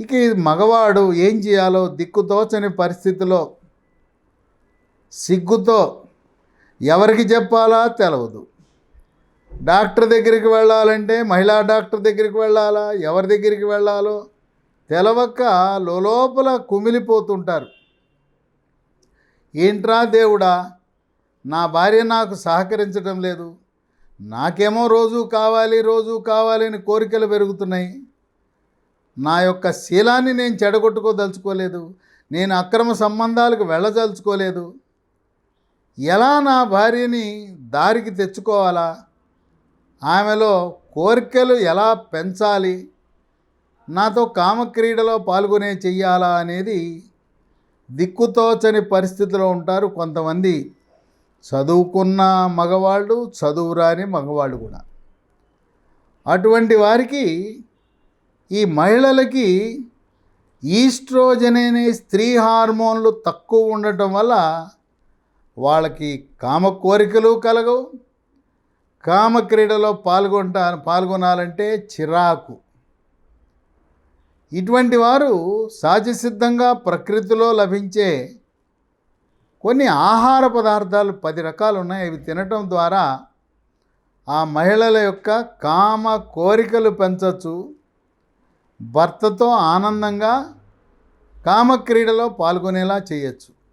ఇక ఈ మగవాడు ఏం చేయాలో దిక్కుతోచని పరిస్థితిలో సిగ్గుతో ఎవరికి చెప్పాలా తెలవదు. డాక్టర్ దగ్గరికి వెళ్ళాలంటే మహిళా డాక్టర్ దగ్గరికి వెళ్ళాలా? ఎవరి దగ్గరికి వెళ్ళాలో తెలవక లోపల కుమిలిపోతుంటారు. ఏంట్రా దేవుడా నా భార్య నాకు సహకరించడం లేదు. నాకేమో రోజు కావాలి రోజు కావాలి అని కోరికలు పెరుగుతున్నాయి. నా యొక్క శీలాన్ని నేను చెడగొట్టుకోదలుచుకోలేదు. నేను అక్రమ సంబంధాలకు వెళ్ళదలుచుకోలేదు. ఎలా నా భార్యని దారికి తెచ్చుకోవాలా? ఆమెలో కోరికలు ఎలా పెంచాలి? నాతో కామక్రీడలో పాల్గొనే చెయ్యాలా అనేది దిక్కుతోచని పరిస్థితిలో ఉంటారు కొంతమంది. చదువుకున్న మగవాళ్ళు చదువురాని మగవాళ్ళు కూడా. అటువంటి వారికి ఈ మహిళలకి ఈస్ట్రోజన్ అనే స్త్రీ హార్మోన్లు తక్కువ ఉండటం వల్ల వాళ్ళకి కామ కోరికలు కలగవు. కామక్రీడలో పాల్గొంటా పాల్గొనాలంటే చిరాకు. ఇటువంటి వారు సహజసిద్ధంగా ప్రకృతిలో లభించే కొన్ని ఆహార పదార్థాలు పది రకాలు ఉన్నాయి. అవి తినటం ద్వారా ఆ మహిళల యొక్క కామ కోరికలు పెంచవచ్చు భర్తతో ఆనందంగా కామక్రీడలో పాల్గొనేలా చేయొచ్చు.